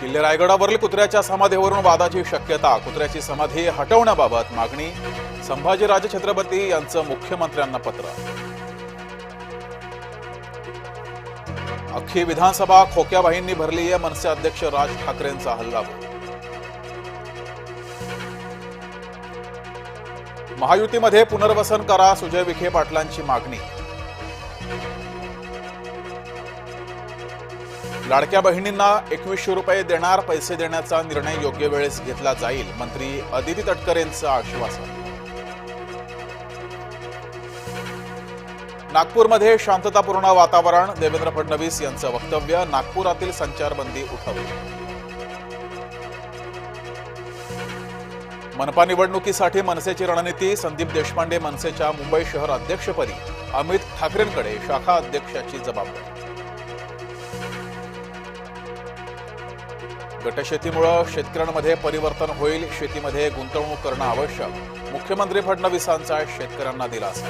किल्ले रायगडावरील कुत्र्याच्या समाधीवरून वादाची शक्यता कुत्र्याची समाधी हटवण्याबाबत मागणी संभाजीराजे छत्रपती यांचं मुख्यमंत्र्यांना पत्र. अख्खी विधानसभा खोक्याबाईंनी भरली आहे मनसे अध्यक्ष राज ठाकरेंचा हल्ला. महायुतीमध्ये पुनर्वसन करा सुजय विखे पाटलांची मागणी. लाडक्या बहिणींना एकवीसशे रुपये देणार पैसे देण्याचा निर्णय योग्य वेळेस घेतला जाईल मंत्री अदिती तटकरेंचं आश्वासन. नागपूरमध्ये शांततापूर्ण वातावरण देवेंद्र फडणवीस यांचं वक्तव्य नागपुरातील संचारबंदी उठवली मनपा निवडणुकीसाठी मनसेची रणनीती संदीप देशपांडे मनसेच्या मुंबई शहर अध्यक्षपदी अमित ठाकरेंकडे शाखा अध्यक्षाची जबाबदारी. गटशेतीमुळं शेतकऱ्यांमध्ये परिवर्तन होईल शेतीमध्ये गुंतवणूक करणं आवश्यक. मुख्यमंत्री फडणवीसांचा शेतकऱ्यांना दिलासा.